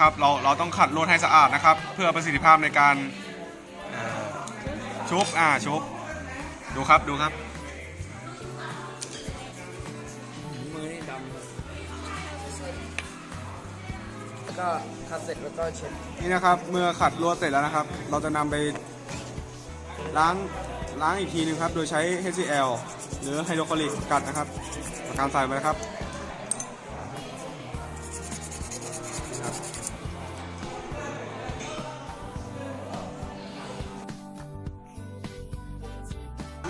นะครับ เราเราต้องขัดลวดให้สะอาดนะครับ เพื่อประสิทธิภาพในการเอ่อชุบอ่าชุบดูครับดูครับมือนี่ดำเลยแล้วก็ขัดเสร็จแล้วก็เช็ดนี่นะครับ เมื่อขัดลวดเสร็จแล้วนะครับ เราจะนำไปล้างล้างอีกทีหนึงครับ โดยใช้ HCl หรือไฮโดรคลอริกกัดนะครับประการใส่ไปนะครับนะครับ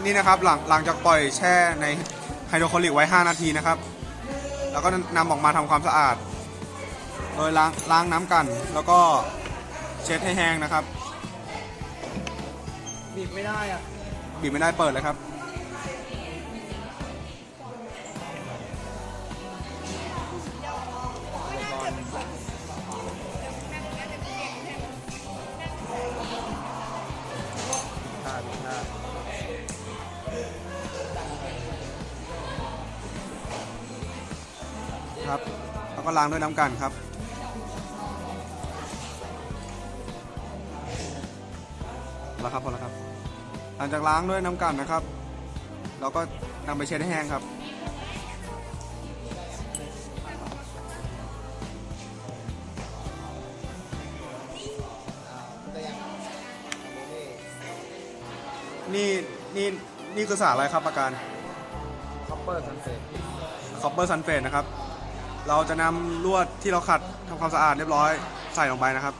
นี่นะครับหลังหลังจากปล่อยแช่ในไฮโดรคลอริกไว้ 5 นาทีนะครับ แล้วก็นำออกมาทำความสะอาด โดยล้างล้างน้ำกัน แล้วก็เช็ดให้แห้งนะครับ บีบไม่ได้อะ บีบไม่ได้เปิดเลยครับ ก็ล้างด้วยน้ำกันครับพอแล้วครับพอแล้วครับ หลังจากล้างด้วยน้ำกันนะครับ เราก็นำไปเช็ดให้แห้งครับตัวอย่างนี่นี่นี่นี่คือสารอะไรครับประการ คอปเปอร์ซันเซ็ตคอปเปอร์ซันเฟตนะครับ เราจะนำลวดที่เราขัดทำความสะอาดเรียบร้อยใส่ลงไปนะครับ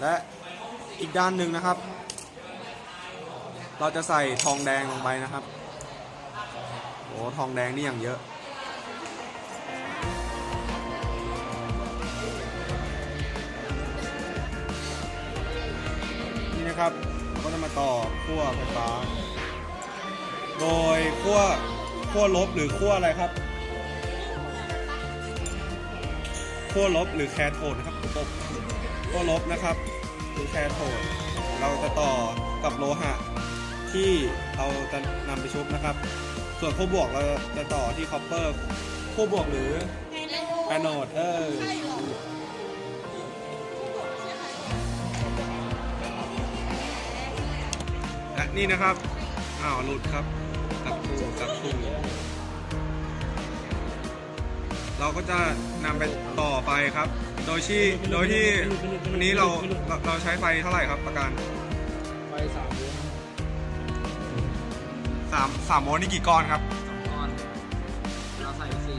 และอีกด้านหนึ่งนะครับ เราจะใส่ทองแดงลงไปนะครับโอ้ทองแดงนี่อย่างเยอะนี่นะครับเราก็จะมาต่อขั้วไฟฟ้า โดยขั้ว ขั้วลบหรือขั้วอะไรครับขั้วลบหรือแคโทนครับผมบขั้วลบนะครับหรือแคโทดเราจะต่อกับโลหะที่เราจะนำไปชุบนะครับ ส่วนขั้วบวกเราจะต่อที่คอปเปอร์ขั้วบวกหรือแอนโนดเออและนี่นะครับ อ้าวหลุดครับ กับคู่กับคู่เราก็จะนำไปต่อไปครับ โดยที่โดยที่วันนี้เราเราเราใช้ไฟเท่าไหร่ครับประกันไฟสามโวลต์สามสามโวลต์นี่กี่ก้อนครับสองก้อนเราใส่สี่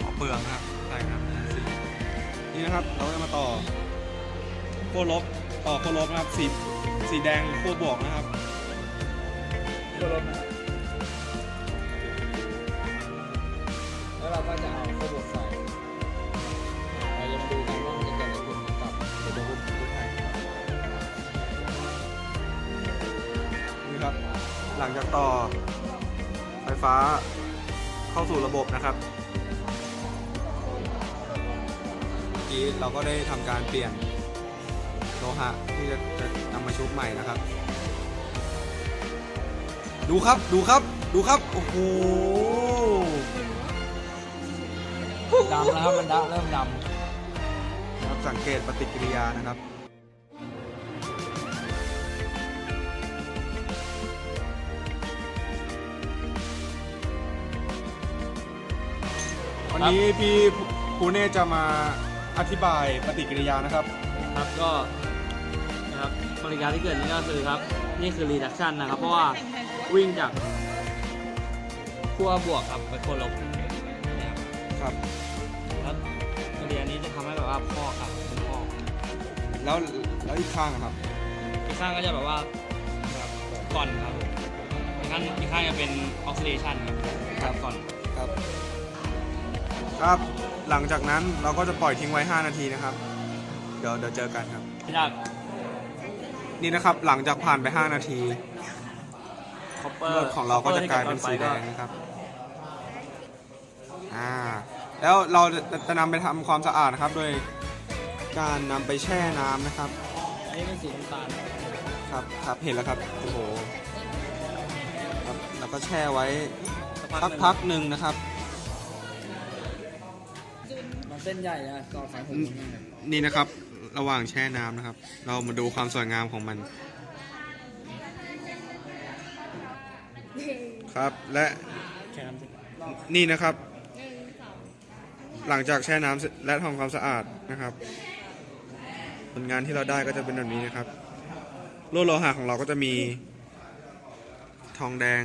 อ๋อเปลืองนะครับใช่ครับสี่นี่นะครับ เราก็จะมาต่อขั้วลบต่อขั้วลบนะครับสีสีแดงขั้วบวกนะครับ ตัวลบนะครับ จากต่อไฟฟ้าเข้าสู่ระบบนะครับเมื่อกี้เราก็ได้ทำการเปลี่ยนโลหะที่จะจะนำมาชุบใหม่นะครับ ดูครับดูครับดูครับ โอ้โหดำแล้วครับมันดำเริ่มดครับสังเกตปฏิกิริยานะครับ วันนี้พี่ภูเน่จะมาอธิบายปฏิกิริยานะครับ ครับก็นะครับปริการที่เกิดนี่ก็คือครับ นี่คือ reduction นะครับ เพราะว่าวิ่งจากขั้วบวกครับไปขั้วลบนะครับครับ แล้วปริการนี้จะทำให้แบบว่าพอกครับเป็นพอกแล้วแล้วอีกข้างอะครับ อีกข้างก็จะแบบว่าแบบก่อนครับอีกข้างอีกข้างจะเป็น oxidation ครับก่อน ครับ ครับ หลังจากนั้นเราก็จะปล่อยทิ้งไว้ 5 นาทีนะครับ เดี๋ยวเดี๋ยวเจอกันครับที่ดักนี่นะครับ หลังจากผ่านไป 5 นาที copper เลือดของเราก็จะกลายเป็นสีแดงนะครับ อ่า แล้วเราจะจะนำไปทำความสะอาดนะครับ โดยการนำไปแช่น้ำนะครับ อันนี้เป็นสีน้ำตาลครับครับเห็นแล้วครับโอ้โหครับแล้วก็แช่ไว้สัสักพักหนึ่งนะครับ ส้นใหญ่นะต่อสายผมนี่นะครับ ระหว่างแช่น้ำนะครับ เรามาดูความสวยงามของมัน ครับและแค่นั้นสินี่นะครับ หลังจากแช่น้ำเสร็จและทำความสะอาดนะครับ ผลงานที่เราได้ก็จะเป็นแบบนี้นะครับโลโลหะของเราก็จะมี ทองแดง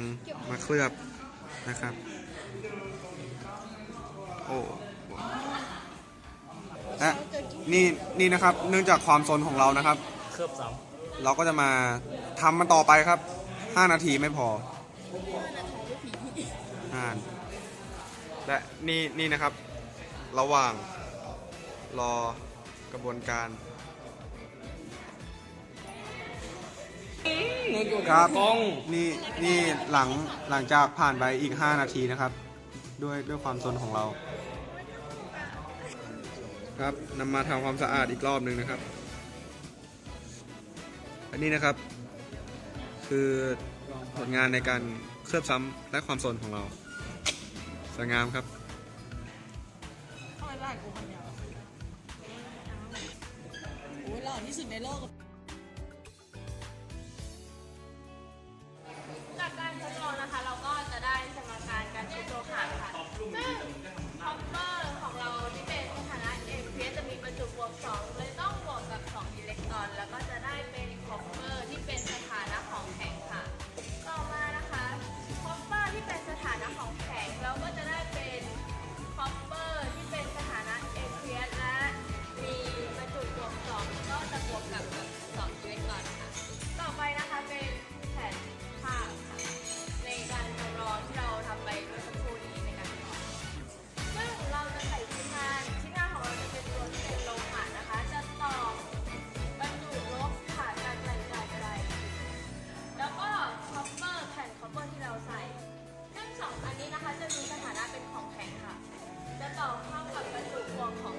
มาเคลือบนะครับ โอ้ และนี่นี่นะครับเนื่องจากความซนของเรานะครับ เคลือบซ้เราก็จะมาทำมันต่อไปครับ 5 นาทีไม่พออ่าและนี่นี่นะครับ ระหว่างรอกระบวนการครับำกล้องนี่นี่หลังหลังจากผ่านไปอีก 5 นาทีนะครับ ด้วยด้วยความซนของเรา ครับนำมาทำความสะอาดอีกรอบหนึ่งนะครับ อันนี้นะครับ คือผลงานในการเคลือบซ้ำและความสนของเราสวยงามครับทำไมบ้านกูคนเดียวโอ้ยหล่อที่สุดในโลก สอันนี้นะคะจะมีสถานะเป็นของแข็งค่ะ จะต่อเข้ากับบระจุรวงของ